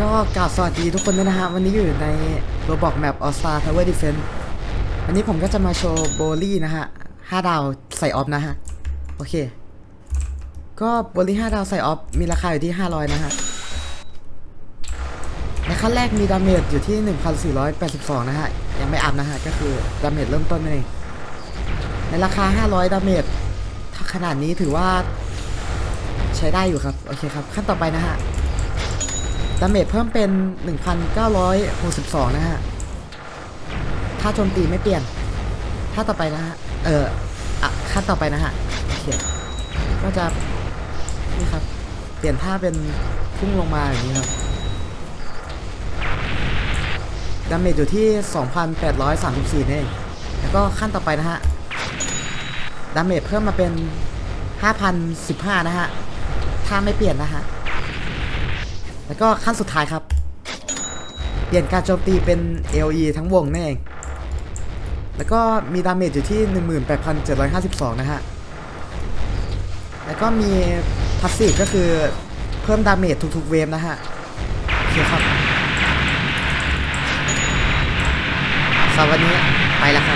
ก็กล่าวสวัสดีทุกคนด้วยนะฮะ วันนี้อยู่ในโรบอกแมปออสตาทาวเวอร์ดิเฟนวันนี้ผมก็จะมาโชว์โบลี่นะฮะ5ดาวใส่ออฟนะฮะ โอเค ก็โบลี่5ดาวใส่ออฟ มีราคาอยู่ที่ 500 นะฮะ ในขั้นแรกมีดาเมจอยู่ที่ 1482 นะฮะ ยังไม่อัพนะฮะ ก็คือดาเมจเริ่มต้นนั่นเองในราคา 500 ดาเมจถ้าขนาดนี้ถือว่าใช้ได้อยู่ครับ โอเคครับ ขั้นต่อไปนะฮะ ดาเมจเพิ่มเป็น 1,962 นะฮะ ถ้าโจมตีไม่เปลี่ยน ถ้าต่อไปนะฮะ เอออะขั้นต่อไปนะฮะโอเคก็จะ นี่ครับ เปลี่ยนท่าเป็นพุ่งลงมาอย่างนี้ครับ ดาเมจอยู่ที่ 2,834นี่นเองแล้วก็ขั้นต่อไปนะฮะ ดาเมจเพิ่มมาเป็น 5,015 นะฮะ ถ้าไม่เปลี่ยนนะฮะ แล้วก็ขั้นสุดท้ายครับ เปลี่ยนการโจมตีเป็น LE ทั้งวงนั่นเอง แล้วก็มีดาเมจอยู่ที่ 18,752 นะฮะ แล้วก็มีพัสซีฟก็คือเพิ่มดาเมจทุกๆเวฟนะฮะ โอเคครับสำหรับวันนี้ไปแล้วครับ